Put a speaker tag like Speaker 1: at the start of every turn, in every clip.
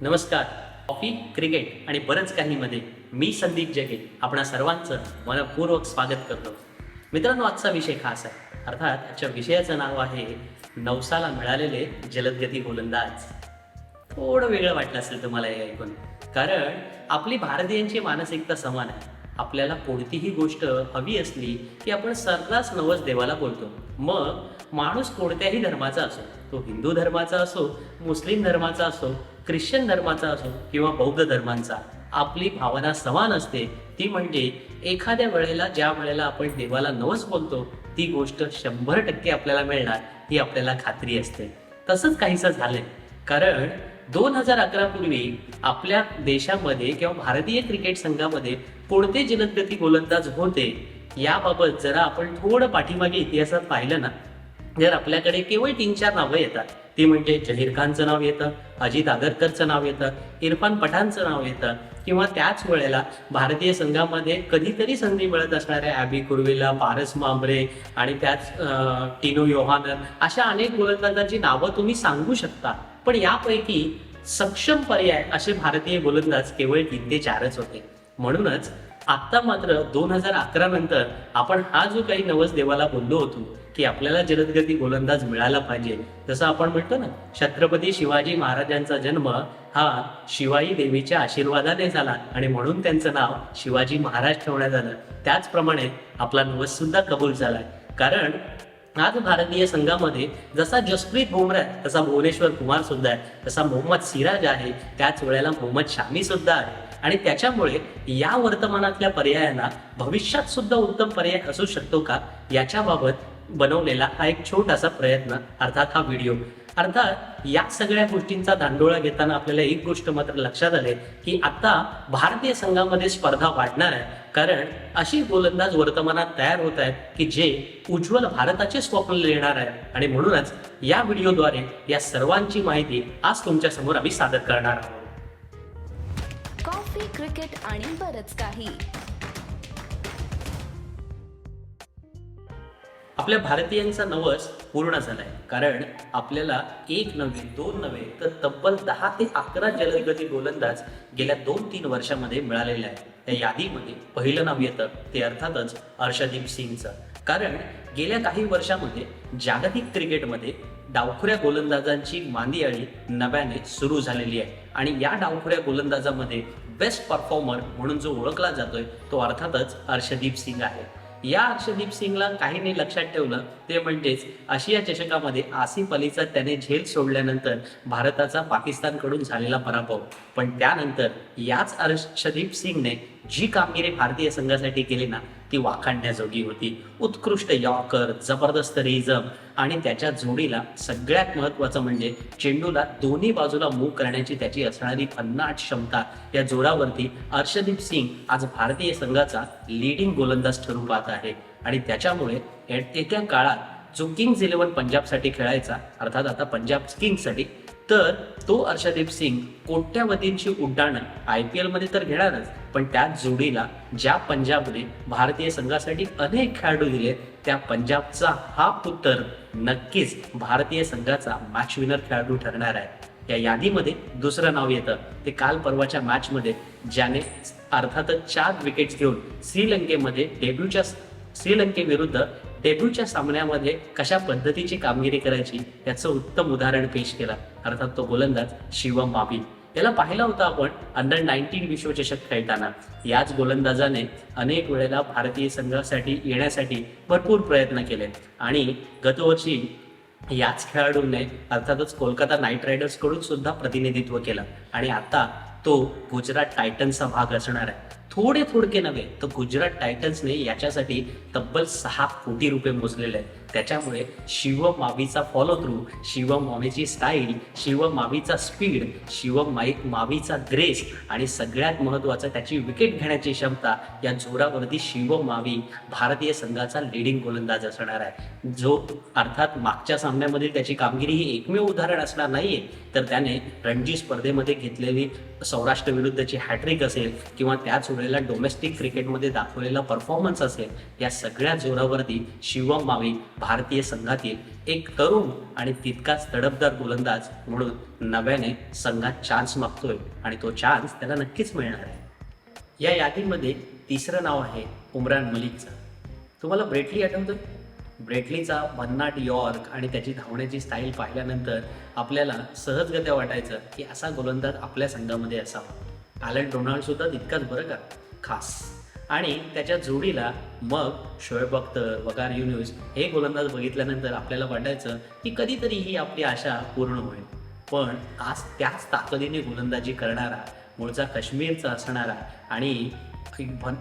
Speaker 1: नमस्कार. Hockey cricket आणि बरंच काही मध्ये मी संदीप जगे आपणा सर्वांचं मनपूर्वक स्वागत करतो. मित्रांनो आजचा विषय खास आहे. अर्थात आजच्या विषयाचं नाव आहे नवसाला मिळालेले जलदगती गोलंदाज. थोडं वेगळं वाटलं असेल तुम्हाला हे ऐकून. कारण आपली भारतीयांची मानसिकता समान आहे. आपल्याला कोणतीही गोष्ट हवी असली की आपण सर्रास नवस देवाला बोलतो. मग माणूस कोणत्याही धर्माचा असो तो हिंदू धर्माचा असो मुस्लिम धर्माचा असो ख्रिश्चन धर्माचा असो किंवा बौद्ध धर्मांचा आपली भावना समान असते. ती म्हणजे एखाद्या वेळेला ज्या वेळेला आपण देवाला नवस बोलतो ती गोष्ट शंभर टक्के आपल्याला मिळणार ही आपल्याला खात्री असते. तसंच काहीसं झालंय. कारण दोन हजार अकरा पूर्वी आपल्या देशामध्ये किंवा भारतीय क्रिकेट संघामध्ये कोणते जलदगती गोलंदाज होते याबाबत जरा आपण थोडं पाठीमागे इतिहासात पाहिलं ना. जर आपल्याकडे केवळ तीन चार नावं येतात ती म्हणजे जहीर खानचं नाव येतं अजित आगरकरचं नाव येतं इरफान पठाणचं नाव येतं किंवा त्याच वेळेला भारतीय संघामध्ये कधीतरी संधी मिळत असणाऱ्या ॲबी कुर्वेला पारस मांबरे आणि त्याच अं, टिनो योहानर अशा अनेक गोलंदाजांची नावं तुम्ही सांगू शकता. पण यापैकी सक्षम पर्याय असे भारतीय गोलंदाज केवळ तीन ते चारच होते. म्हणूनच आता मात्र दोन हजार अकरा नंतर आपण हा जो काही नवस देवाला बोललो होतो की आपल्याला जलदगती गोलंदाज मिळाला पाहिजे. जसं आपण म्हणतो ना छत्रपती शिवाजी महाराजांचा जन्म हा शिवाई देवीच्या आशीर्वादाने झाला आणि म्हणून त्यांचं नाव शिवाजी महाराज ठेवण्यात आलं. त्याचप्रमाणे आपला नवस सुद्धा कबूल झालाय. कारण आज भारतीय संघामध्ये जसा जसप्रीत बुमराह आहे तसा भुवनेश्वर कुमार सुद्धा आहे. तसा मोहम्मद सिराज आहे. त्याच वेळेला मोहम्मद शामी सुद्धा आहे. आणि त्याच्यामुळे या वर्तमानातल्या पर्यायांना भविष्यात सुद्धा उत्तम पर्याय असू शकतो का? याच्याबाबत बनवलेला हा एक छोटासा प्रयत्न अर्थात हा व्हिडिओ अर्थात या सगळ्या गोष्टींचा दांडोळा घेताना आपल्याला एक गोष्ट मात्र लक्षात आले की आता भारतीय संघामध्ये स्पर्धा वाढणार आहे. कारण अशी गोलंदाज वर्तमानात तयार होत आहेत की जे उज्ज्वल भारताचे स्वप्न लिहिणार आहे आणि म्हणूनच या व्हिडिओद्वारे या सर्वांची माहिती आज तुमच्यासमोर आम्ही सादर करणार आहोत.
Speaker 2: कॉफी क्रिकेट आणि बरच काही.
Speaker 1: आपल्या भारतीयांचा नवस पूर्ण झालाय. कारण आपल्याला एक नव्हे दोन नव्हे तर तब्बल दहा ते अकरा जलदगती गोलंदाज गेल्या दोन तीन वर्षामध्ये मिळालेले आहेत. त्या यादीमध्ये पहिलं नाव येतं ते अर्थातच हर्षदीप सिंगचं. कारण गेल्या काही वर्षामध्ये जागतिक क्रिकेटमध्ये डावखुऱ्या गोलंदाजांची मांदियाळी नव्याने सुरू झालेली आहे. आणि या डावखुऱ्या गोलंदाजामध्ये बेस्ट परफॉर्मर म्हणून जो ओळखला जातोय तो अर्थातच हर्षदीप सिंग आहे. या हर्षदीप सिंगला काहींनी लक्षात ठेवलं ते म्हणजेच आशिया चषकामध्ये आसिफ अलीचा त्याने झेल सोडल्यानंतर भारताचा पाकिस्तानकडून झालेला पराभव. पण त्यानंतर याच अर्षदीप सिंगने जी कामगिरी भारतीय संघासाठी केली ना ती वाखाणण्याजोगी होती. उत्कृष्ट यॉर्कर जबरदस्त रिझम आणि त्याच्या जोडीला सगळ्यात महत्वाचं म्हणजे चेंडूला दोन्ही बाजूला मूव्ह करण्याची त्याची असणारी भन्नाट क्षमता. या जोरावरती अर्षदीप सिंग आज भारतीय संघाचा लीडिंग गोलंदाज ठरू पाहत आहे. आणि त्याच्यामुळे येत्या काळात जो किंग्ज इलेव्हन पंजाबसाठी खेळायचा अर्थात आता पंजाब किंगसाठी तर तो हर्षदीप सिंग कोट्यावधींची उड्डाणं आय पी एलमध्ये तर घेणारच पण त्याच जोडीला ज्या पंजाबने भारतीय संघासाठी अनेक खेळाडू दिले त्या पंजाबचा हा पुत्र नक्कीच भारतीय संघाचा मॅच विनर खेळाडू ठरणार आहे. या यादीमध्ये दुसरं नाव येतं. ते काल परवाच्या मॅचमध्ये ज्याने अर्थातच चार विकेट्स घेऊन श्रीलंकेमध्ये डेब्यूच्या श्रीलंकेविरुद्ध डेब्यूच्या सामन्यामध्ये कशा पद्धतीची कामगिरी करायची याचं उत्तम उदाहरण पेश केलं. अर्थात तो गोलंदाज शिवम बाबी याला पाहिला होता आपण अंडर नाईन्टीन विश्वचषक खेळताना. याच गोलंदाजाने अनेक वेळेला भारतीय संघासाठी येण्यासाठी भरपूर प्रयत्न केले. आणि गतवर्षी याच खेळाडूने अर्थातच कोलकाता नाईट रायडर्सकडून सुद्धा प्रतिनिधित्व केलं. आणि आता तो गुजरात टायटन्सचा भाग असणार आहे. थोडे थोडके नव्हे तर गुजरात टायटन्सने याच्यासाठी तब्बल सहा कोटी रुपये मोजलेले आहेत. त्याच्यामुळे शिवम मावीचा फॉलो थ्रू शिवम मावीची स्टाईल शिवम मावीचा स्पीड शिवम माई मावीचा ग्रेस आणि सगळ्यात महत्त्वाचं त्याची विकेट घेण्याची क्षमता या जोरावरती शिवम मावी भारतीय संघाचा लिडिंग गोलंदाज असणार आहे. जो अर्थात मागच्या सामन्यामध्ये त्याची कामगिरी ही एकमेव उदाहरण असणार नाहीये तर त्याने रणजी स्पर्धेमध्ये घेतलेली सौराष्ट्र विरुद्धची हॅट्रिक असेल किंवा त्याच वेळेला डोमेस्टिक क्रिकेटमध्ये दाखवलेला परफॉर्मन्स असेल या सगळ्या जोरावरती शिवम मावी भारतीय संघातील एक तरुण आणि तितकाच तडपदार गोलंदाज म्हणून नव्याने संघात चान्स मागतोय आणि तो चान्स त्याला नक्कीच मिळणार आहे. या यादीमध्ये तिसरं नाव आहे उमरान मलिकचं. तुम्हाला ब्रेटली आठवतोय? ब्रेटलीचा भन्नाट यॉर्क आणि त्याची धावण्याची स्टाईल पाहिल्यानंतर आपल्याला सहजगत्या वाटायचं की असा गोलंदाज आपल्या संघामध्ये असावा. ॲलन डोनाल्ड सुद्धा तितकाच बरं का? खास. आणि त्याच्या जोडीला मग शोएब अख्तर वकार युन्यूज हे गोलंदाज बघितल्यानंतर आपल्याला वाटायचं की कधीतरी ही आपली आशा पूर्ण होईल. पण आज त्याच ताकदीने गोलंदाजी करणारा मूळचा काश्मीरचा असणारा आणि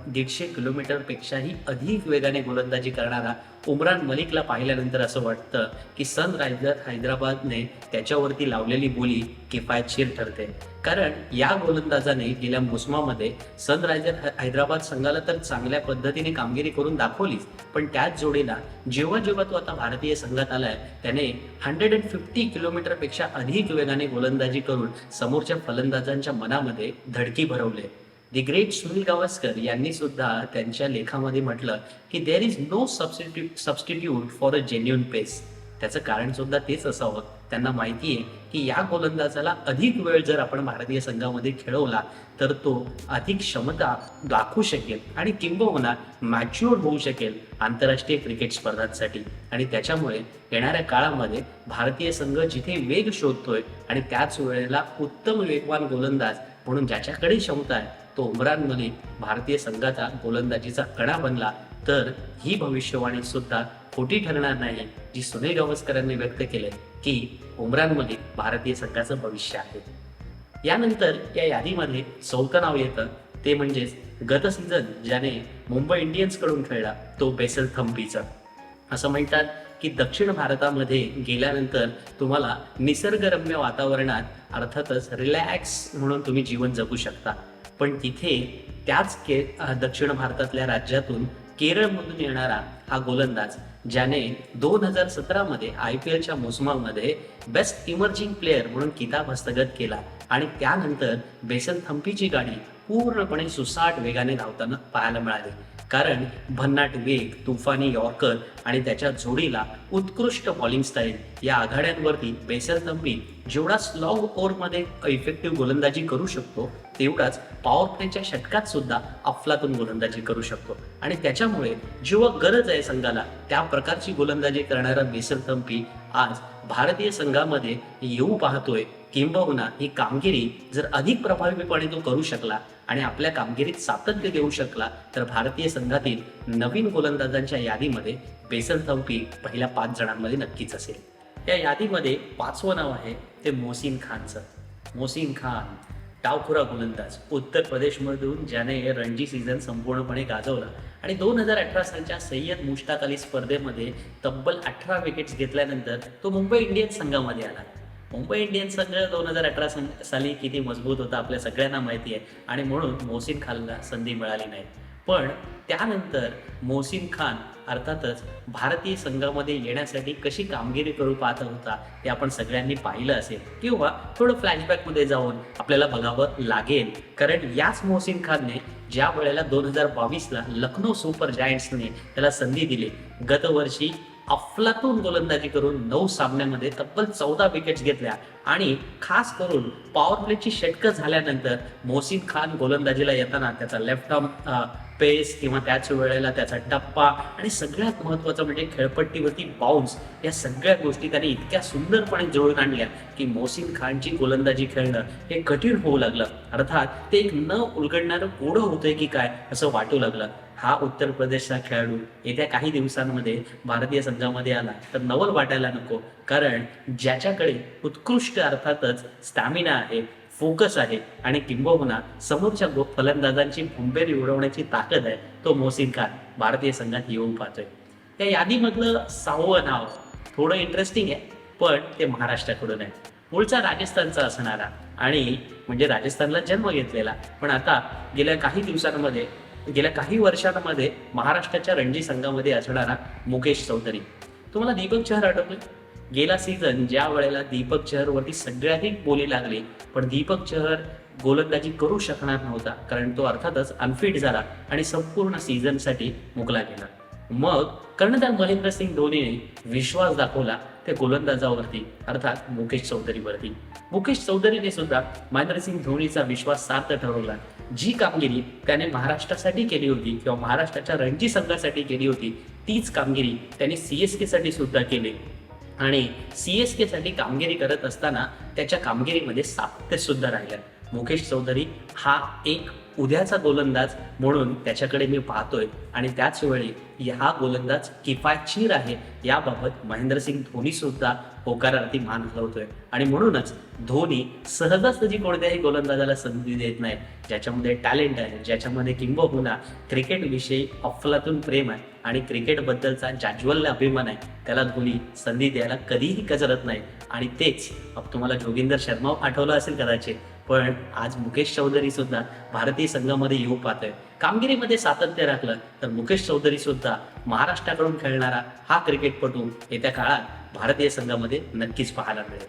Speaker 1: दीडशे किलोमीटरपेक्षाही अधिक वेगाने गोलंदाजी करणारा उमरान मलिकला पाहिल्यानंतर असं वाटतं की सनरायझर हैदराबादने त्याच्यावरती लावलेली बोली किफायतशीर ठरते. कारण या गोलंदाजाने गेल्या मोसमामध्ये सनरायझर हैदराबाद संघाला तर चांगल्या पद्धतीने कामगिरी करून दाखवलीच. पण त्याच जोडीला जेव्हा जेव्हा तो आता भारतीय संघात आलाय त्याने हंड्रेड अँड फिफ्टी किलोमीटरपेक्षा अधिक वेगाने गोलंदाजी करून समोरच्या फलंदाजांच्या मनामध्ये धडकी भरवले. दी ग्रेट सुनील गावस्कर यांनी सुद्धा त्यांच्या लेखामध्ये म्हटलं की there is no substitute substitute for a genuine pace त्याचं कारण सुद्धा तेच असावं. त्यांना माहिती आहे की या गोलंदाजाला अधिक वेळ जर आपण भारतीय संघामध्ये खेळवला तर तो अधिक क्षमता दाखवू शकेल आणि किंबहुना मॅच्युअर होऊ शकेल आंतरराष्ट्रीय क्रिकेट स्पर्धांसाठी. आणि त्याच्यामुळे येणाऱ्या काळामध्ये भारतीय संघ जिथे वेग शोधतोय आणि त्याच वेळेला उत्तम वेगवान गोलंदाज म्हणून ज्याच्याकडे क्षमता आहे तो उमरांमध्ये भारतीय संघाचा गोलंदाजीचा कणा बनला तर ही भविष्यवाणी सुद्धा खोटी ठरणार नाही जी सुनील गावस्करांनी व्यक्त केले की उमरांमध्ये भारतीय संघाचं भविष्य आहे. यानंतर या यादीमध्ये चौथं नाव येतं ते म्हणजेच गत सीझन ज्याने मुंबई इंडियन्सकडून खेळला तो बेसल थंपीचा. असं म्हणतात की दक्षिण भारतामध्ये गेल्यानंतर तुम्हाला निसर्गरम्य वातावरणात अर्थातच रिलॅक्स म्हणून तुम्ही जीवन जगू शकता. पण तिथे त्याच के दक्षिण भारतातल्या राज्यातून केरळमधून येणारा हा गोलंदाज ज्याने दोन हजार सतरामध्ये आय पी एलच्या मोसमामध्ये बेस्ट इमर्जिंग प्लेअर म्हणून किताब हस्तगत केला आणि त्यानंतर बेसल थंपीची गाडी पूर्णपणे सुसाट वेगाने धावताना पाहायला मिळाली. कारण भन्नाट वेग तुफानी यॉर्कर आणि त्याच्या जोडीला उत्कृष्ट बॉलिंग स्टाईल या आघाड्यांवरती बेसल थंपी जेवढा स्लॉंग ओव्हरमध्ये इफेक्टिव्ह गोलंदाजी करू शकतो तेवढाच पॉवर प्लेच्या षटकात सुद्धा अफलातून गोलंदाजी करू शकतो. आणि त्याच्यामुळे जेव्हा गरज आहे संघाला त्या प्रकारची गोलंदाजी करणारा बेसल थंपी आज भारतीय संघामध्ये येऊ पाहतोय. किंबहुना ही कामगिरी जर अधिक प्रभावीपणे तो करू शकला आणि आपल्या कामगिरीत सातत्य देऊ शकला तर भारतीय संघातील नवीन गोलंदाजांच्या यादीमध्ये बेसल थौपी पहिल्या पाच जणांमध्ये नक्कीच असेल. या यादीमध्ये पाचवं नाव आहे ते मोहसिन खानचं. मोहसिन खान डावखुरा गोलंदाज उत्तर प्रदेशमधून ज्याने रणजी सीझन संपूर्णपणे गाजवला आणि दोन हजार अठरा सालच्या सय्यद मुश्ताक अली स्पर्धेमध्ये तब्बल अठरा विकेट्स घेतल्यानंतर तो मुंबई इंडियन्स संघामध्ये आला. मुंबई इंडियन्स संघ दोन हजार अठरा साली किती मजबूत होता आपल्या सगळ्यांना माहिती आहे. आणि म्हणून मोहसिन खानला संधी मिळाली नाही. पण त्यानंतर मोहसिन खान अर्थातच भारतीय संघामध्ये येण्यासाठी कशी कामगिरी करू पाहत होता ते आपण सगळ्यांनी पाहिलं असेल. किंवा थोडं फ्लॅशबॅकमध्ये जाऊन आपल्याला बघावं लागेल. कारण याच मोहसिन खानने ज्या वेळेला दोन हजार बावीसला लखनौ सुपर जायंट्सने त्याला संधी दिली गतवर्षी अफलातून गोलंदाजी करून नऊ सामन्यामध्ये तब्बल चौदा विकेट्स घेतल्या. आणि खास करून पॉवर प्लेची षटकं झाल्यानंतर मोहसिन खान गोलंदाजीला येताना त्याचा लेफ्ट आर्म पेस किंवा त्याच वेळेला त्याचा टप्पा आणि सगळ्यात महत्वाचं म्हणजे खेळपट्टीवरती बाउन्स या सगळ्या गोष्टी त्याने इतक्या सुंदरपणे जुळून आणल्या की मोहसिन खानची गोलंदाजी खेळणं हे कठीण होऊ लागलं. अर्थात ते एक न उलगडणारं कोडं होतंय की काय असं वाटू लागलं. हा उत्तर प्रदेशचा खेळाडू येत्या काही दिवसांमध्ये भारतीय संघामध्ये आला. तर नवल वाटायला नको कारण ज्याच्याकडे उत्कृष्ट अर्थातच स्टॅमिना आहे फोकस आहे आणि किंबहुना समोरच्या फलंदाजांची भुंबेरी उडवण्याची ताकद आहे तो मोहसिन खान भारतीय संघात येऊन पाहतोय. त्या यादीमधलं सहावं नाव थोडं इंटरेस्टिंग आहे पण ते महाराष्ट्राकडून आहे. मूळचा राजस्थानचा असणारा आणि म्हणजे राजस्थानला जन्म घेतलेला. पण आता गेल्या काही दिवसांमध्ये गेल्या काही वर्षांमध्ये महाराष्ट्राच्या रणजी संघामध्ये असणारा मुकेश चौधरी. तुम्हाला दीपक चहर आठवतोय? गेला सीझन ज्या वेळेला दीपक चहरवरती सगळ्याधिक बोली लागली पण दीपक चहर गोलंदाजी करू शकणार नव्हता कारण तो अर्थातच अनफिट झाला आणि संपूर्ण सीझनसाठी मुकला गेला. मग कर्णधार महेंद्रसिंग धोनीने विश्वास दाखवला त्या गोलंदाजावरती अर्थात मुकेश चौधरीवरती. मुकेश चौधरीने सुद्धा महेंद्रसिंग धोनीचा विश्वास सार्थ ठरवला. जी कामगिरी त्याने महाराष्ट्रासाठी केली होती किंवा महाराष्ट्राच्या रणजी संघासाठी केली होती तीच कामगिरी त्याने सी एस के साठी सुद्धा केली. आणि सी एस के साठी कामगिरी करत असताना त्याच्या कामगिरीमध्ये सातत्य सुद्धा राहिलं. मुकेश चौधरी हा एक उद्याचा गोलंदाज म्हणून त्याच्याकडे मी पाहतोय. आणि त्याच वेळी हा गोलंदाज किफायतशीर आहे याबाबत महेंद्रसिंग धोनी सुद्धा होकारार्थी मान हलवतोय. आणि म्हणूनच धोनी सहजासहजी कोणत्याही गोलंदाजाला संधी देत नाही. ज्याच्यामध्ये टॅलेंट आहे ज्याच्यामध्ये किंबहुना क्रिकेटविषयी अफलातून प्रेम आहे आणि क्रिकेटबद्दलचा जाज्वल्य अभिमान आहे त्याला धोनी संधी द्यायला कधीही कचरत नाही. आणि तेच अब तुम्हाला जोगिंदर शर्मा आठवलं असेल कदाचित पण आज मुकेश चौधरी सुद्धा भारतीय संघामध्ये येऊ पाहतोय. कामगिरीमध्ये सातत्य राखलं तर मुकेश चौधरी सुद्धा महाराष्ट्राकडून खेळणारा हा क्रिकेटपटू येत्या काळात भारतीय संघामध्ये नक्कीच पाहायला मिळेल.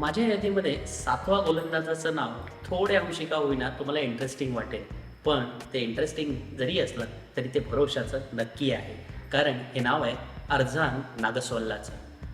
Speaker 1: माझ्या यादीमध्ये सातवा गोलंदाजाचं नाव थोड्या अंशी का होईना तुम्हाला इंटरेस्टिंग वाटेल. पण ते इंटरेस्टिंग जरी असलं तरी ते भरोशाचं नक्की आहे. कारण हे नाव आहे अर्झान नागसवल्लाचं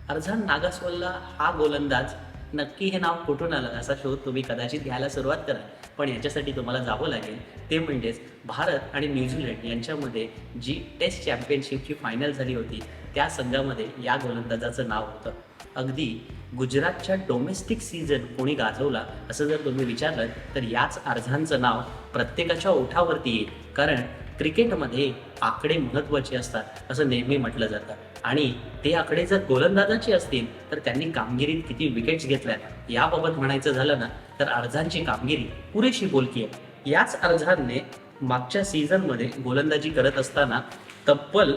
Speaker 1: अर्झान नागसवल्ला हा गोलंदाज नक्की हे नाव कुठून आलं? असा शोध तुम्ही कदाचित घ्यायला सुरुवात करा पण याच्यासाठी तुम्हाला जावं लागेल. ते म्हणजेच भारत आणि न्यूझीलंड यांच्यामध्ये जी टेस्ट चॅम्पियनशिपची फायनल झाली होती त्या संघामध्ये या गोलंदाजाचं नाव होतं. अगदी गुजरातच्या डोमेस्टिक सीझन कोणी गाजवला असं जर तुम्ही विचारलं तर याच अर्जांचं नाव प्रत्येकाच्या ओठावरती येईल. कारण क्रिकेटमध्ये आकडे महत्त्वाचे असतात असं नेहमी म्हटलं जातं. आणि ते आकडे जर गोलंदाजांचे असतील तर त्यांनी कामगिरीत किती विकेट्स घेतल्यात याबाबत म्हणायचं झालं ना तर अर्जांची कामगिरी पुरेशी बोलकी आहे. याच अर्जांने मागच्या सीझनमध्ये गोलंदाजी करत असताना तब्बल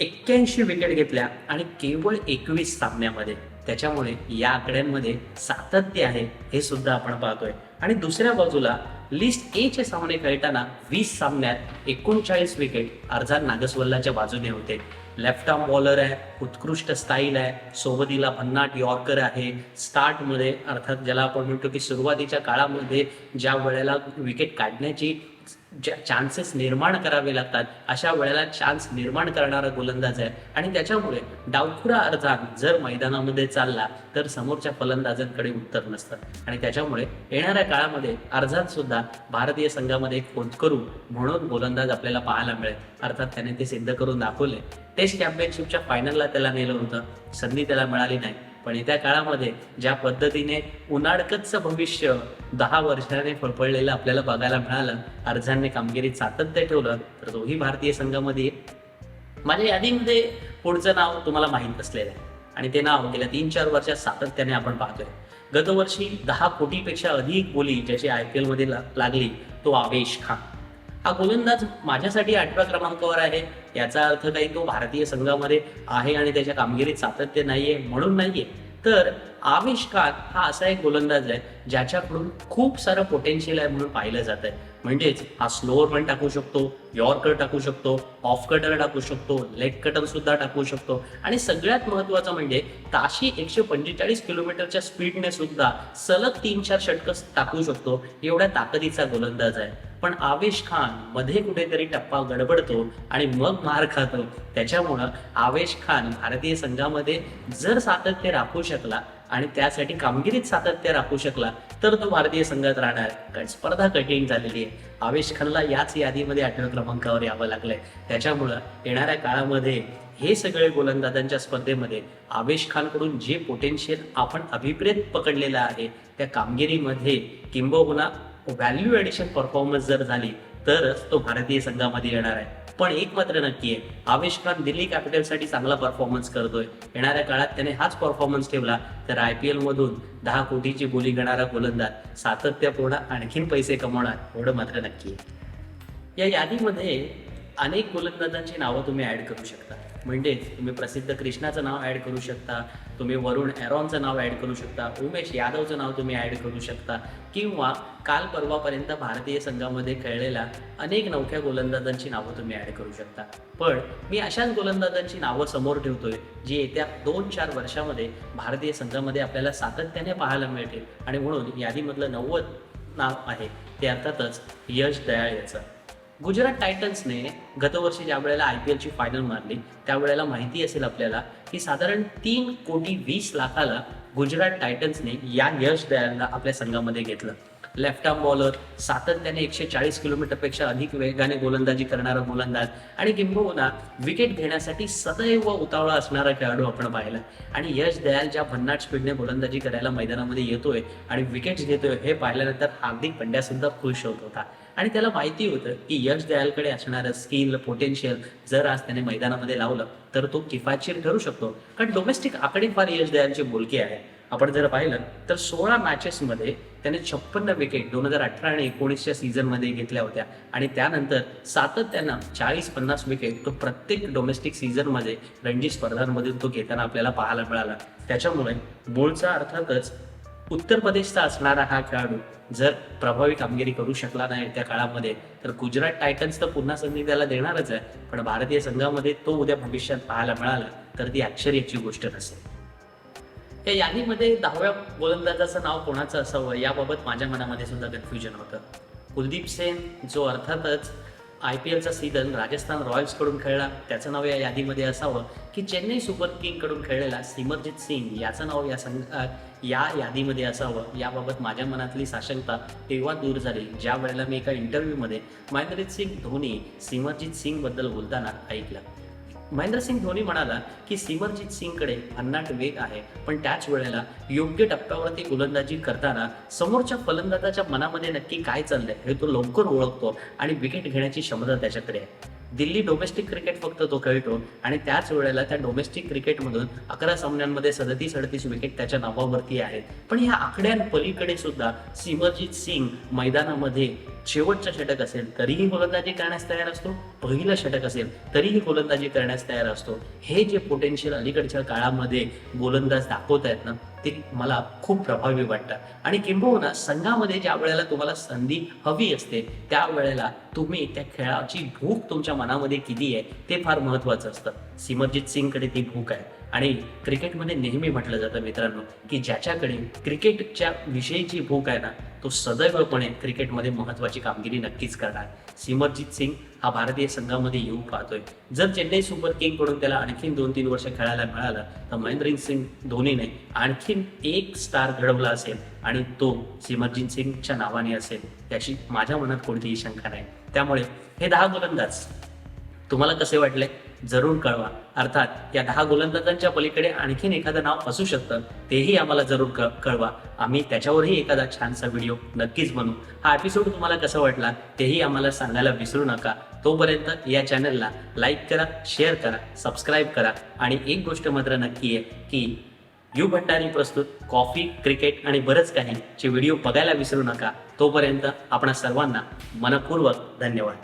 Speaker 1: एक्क्याऐंशी विकेट घेतल्या आणि केवळ एकवीस सामन्यामध्ये. त्याच्यामुळे या आकड्यांमध्ये सातत्य आहे हे सुद्धा आपण पाहतोय. आणि दुसऱ्या बाजूला लिस्ट ए चे सामने खेळताना वीस सामन्यात एकोणचाळीस विकेट अर्जान नागसवल्लाच्या बाजूने होते. लेफ्ट आर्म बॉलर आहे उत्कृष्ट स्टाईल आहे सोबतीला भन्नाट यॉर्कर आहे. स्टार्टमध्ये अर्थात ज्याला आपण म्हणतो की सुरुवातीच्या काळामध्ये ज्या वेळेला विकेट काढण्याची चान्सेस निर्माण करावे लागतात अशा वेळेला चान्स निर्माण करणारा गोलंदाज आहे. आणि त्याच्यामुळे डावखुरा अर्थात जर मैदानामध्ये चालला तर समोरच्या फलंदाजांकडे उत्तर नसतं. आणि त्याच्यामुळे येणाऱ्या काळामध्ये अर्धात सुद्धा भारतीय संघामध्ये एक करू म्हणून गोलंदाज आपल्याला पाहायला मिळेल. अर्थात त्याने ते सिद्ध करून दाखवले. टेस्ट चॅम्पियनशिपच्या फायनलला त्याला नेलं होतं. संधी त्याला मिळाली नाही. पण येत्या काळामध्ये ज्या पद्धतीने उन्हाळकच भविष्य दहा वर्षाने फळफळलेलं आपल्याला बघायला मिळालं अर्जांनी कामगिरी सातत्य ठेवलं तर तोही भारतीय संघामध्ये माझ्या यादीमध्ये पुढचं नाव तुम्हाला माहीत असलेलं आहे. आणि ते नाव गेल्या तीन चार वर्षात सातत्याने आपण पाहतोय. गतवर्षी दहा कोटीपेक्षा अधिक बोली ज्याची आय पी एलमध्ये लागली तो आवेश खान. हा गोलंदाज माझ्यासाठी आठव्या क्रमांकावर आहे. याचा अर्थ काही तो भारतीय संघामध्ये आहे आणि त्याच्या कामगिरीत सातत्य नाहीये म्हणून नाहीये. तर आविष्कार खान हा असा एक गोलंदाज आहे ज्याच्याकडून खूप सारं पोटेन्शियल आहे म्हणून पाहिलं जात आहे म्हणजेच हा स्लोअर पण टाकू शकतो यॉर्कर टाकू शकतो ऑफ कटर टाकू शकतो लेग कटर सुद्धा टाकू शकतो. आणि सगळ्यात महत्वाचं म्हणजे ताशी एकशे पंचेचाळीस किलोमीटरच्या स्पीडने सुद्धा सलग तीन चार षटकं टाकू शकतो. एवढ्या ताकदीचा गोलंदाज आहे. पण आवेश खानमध्ये कुठेतरी टप्पा गडबडतो आणि मग मार खातो. त्याच्यामुळं आवेश खान भारतीय संघामध्ये जर सातत्य राखू शकला आणि त्यासाठी कामगिरीत सातत्य राखू शकला तर तो भारतीय संघात राहणार. कारण स्पर्धा कठीण झालेली आहे. आवेश खानला याच यादीमध्ये आठव्या क्रमांकावर यावं लागलंय. त्याच्यामुळं येणाऱ्या काळामध्ये हे सगळे गोलंदाजांच्या स्पर्धेमध्ये आवेश खानकडून जे पोटेन्शियल आपण अभिप्रेत पकडलेलं आहे त्या कामगिरीमध्ये किंबहुना व्हॅल्यू ॲडिशन परफॉर्मन्स जर झाली तरच तो भारतीय संघामध्ये येणार आहे. पण एक मात्र नक्की आहे. आवेश खान दिल्ली कॅपिटलसाठी चांगला परफॉर्मन्स करतोय. येणाऱ्या काळात त्याने हाच परफॉर्मन्स ठेवला तर आय पी एलमधून दहा कोटीची बोली घेणारा गोलंदाज सातत्यपूर्ण आणखीन पैसे कमवणार एवढं मात्र नक्की आहे. या यादीमध्ये अनेक गोलंदाजांची नावं तुम्ही ऍड करू शकता. म्हणजेच तुम्ही प्रसिद्ध कृष्णाचं नाव ऍड करू शकता तुम्ही वरुण एरॉनचं नाव ऍड करू शकता उमेश यादवचं नाव तुम्ही ऍड करू शकता किंवा काल परवापर्यंत भारतीय संघामध्ये खेळलेल्या अनेक नवख्या गोलंदाजांची नावं तुम्ही ऍड करू शकता. पण मी अशाच गोलंदाजांची नावं समोर ठेवतोय जी येत्या दोन चार वर्षामध्ये भारतीय संघामध्ये आपल्याला सातत्याने पाहायला मिळतील. आणि म्हणून यादीमधलं नव्वद नाव आहे ते अर्थातच यश दयाळ याचं गुजरात टायटन्सने गतवर्षी ज्या वेळेला आय पी एलची फायनल मारली त्यावेळेला माहिती असेल आपल्याला की साधारण तीन कोटी वीस लाखाला गुजरात टायटन्सने या यश दयालला आपल्या संघामध्ये घेतलं. लेफ्ट आर्म बॉलर सातत्याने एकशे चाळीस किलोमीटरपेक्षा अधिक वेगाने गोलंदाजी करणारा गोलंदाज आणि किंबहुना विकेट घेण्यासाठी सदैव उतावळा असणारा खेळाडू आपण पाहिला. आणि यश दयाल ज्या भन्नाट स्पीडने गोलंदाजी करायला मैदानामध्ये येतोय आणि विकेट्स घेतोय हे पाहिल्यानंतर हार्दिक पंड्या सुद्धा खुश होत होता. आणि त्याला माहिती होतं की यश दयालकडे असणारं स्किल पोटेन्शियल जर आज त्याने मैदानामध्ये लावलं तर तो किफायतशीर ठरू शकतो. कारण डोमेस्टिक आकडे फार यश दयालची बोलके आहे. आपण जर पाहिलं तर सोळा मॅचेसमध्ये त्याने छप्पन्न विकेट दोन हजार अठरा आणि एकोणीसच्या सीझनमध्ये घेतल्या होत्या. आणि त्यानंतर सातत्यानं चाळीस पन्नास विकेट तो प्रत्येक डोमेस्टिक सीझनमध्ये रणजी स्पर्धांमधून तो घेताना आपल्याला पाहायला मिळाला. त्याच्यामुळे मूळचा अर्थातच उत्तर प्रदेशचा असणारा हा खेळाडू जर प्रभावी कामगिरी करू शकला नाही त्या काळामध्ये तर गुजरात टायटन्स तर पुन्हा संधी त्याला देणारच आहे. पण भारतीय संघामध्ये तो उद्या भविष्यात पाहायला मिळाला तर ती आश्चर्याची गोष्ट नसेल. या यादीमध्ये दहाव्या गोलंदाजाचं नाव कोणाचं असावं याबाबत माझ्या मनामध्ये सुद्धा कन्फ्युजन होतं. कुलदीप सेन जो अर्थातच आय पी एलचा सीझन राजस्थान रॉयल्सकडून खेळला त्याचं नाव या यादीमध्ये असावं की चेन्नई सुपर किंगकडून खेळलेला सिमरजित सिंग याचं नाव या संघात या यादीमध्ये असावं याबाबत माझ्या मनातली साशंकता तेव्हा दूर झाली ज्या वेळेला मी एका इंटरव्ह्यूमध्ये महेंद्रजीत सिंग धोनी सिमरजीत सिंगबद्दल बोलताना ऐकलं. महेंद्रसिंग धोनी म्हणाला की सिमरजीत सिंगकडे भन्नाट वेग आहे पण त्याच वेळेला योग्य टप्प्यावरती गोलंदाजी करताना समोरच्या फलंदाजाच्या मनामध्ये नक्की काय चाललंय हे तो लवकर ओळखतो आणि विकेट घेण्याची क्षमता त्याच्याकडे आहे. दिल्ली डोमेस्टिक क्रिकेट फक्त तो खेळतो आणि त्याच वेळेला त्या डोमेस्टिक क्रिकेटमधून अकरा सामन्यांमध्ये सदतीस अडतीस विकेट त्याच्या नावावरती आहेत. पण ह्या आकड्यांपलीकडे सुद्धा सिमरजित सिंग मैदानामध्ये शेवटचा षटक असेल तरीही गोलंदाजी करण्यास तयार असतो. पहिलं षटक असेल तरीही गोलंदाजी करण्यास तयार असतो. हे जे पोटेन्शियल अलीकडच्या काळामध्ये गोलंदाज दाखवत आहेत ना ते मला खूप प्रभावी वाटतं. आणि किंबहुना संघामध्ये ज्या वेळेला तुम्हाला संधी हवी असते त्यावेळेला तुम्ही त्या खेळाची भूक तुमच्या मनामध्ये किती आहे ते फार महत्वाचं असतं. सिमरजित सिंगकडे ती भूक आहे. आणि क्रिकेटमध्ये नेहमी म्हटलं जातं मित्रांनो की ज्याच्याकडे क्रिकेटच्या विषयीची भूक आहे ना तो सदैवपणे क्रिकेटमध्ये महत्वाची कामगिरी नक्कीच करणार. सिमरजित सिंग हा भारतीय संघामध्ये येऊ पाहतोय. जर चेन्नई सुपर किंगकडून त्याला आणखीन दोन तीन वर्ष खेळायला मिळालं तर महेंद्र सिंग धोनीने आणखीन एक स्टार घडवला असेल आणि तो सिमरजीत सिंगच्या नावाने असेल. त्याची माझ्या मनात कोणतीही शंका नाही. त्यामुळे हे दहा गोलंदाज तुम्हाला कसे वाटले? जरूर कळवा. अर्थात या दहा गोलंदाजांच्या पलीकडे आणखीन एखादं नाव असू शकतं तेही आम्हाला जरूर कळवा. आम्ही त्याच्यावरही एखादा छानसा व्हिडिओ नक्कीच बनवू. हा एपिसोड तुम्हाला कसा वाटला तेही आम्हाला सांगायला विसरू नका. तोपर्यंत या चॅनलला लाईक करा शेअर करा सबस्क्राईब करा. आणि एक गोष्ट मात्र नक्की आहे की यू भंडारी प्रस्तुत कॉफी क्रिकेट आणि बरंच काही चे व्हिडिओ बघायला विसरू नका. तोपर्यंत आपणा सर्वांना मनपूर्वक धन्यवाद.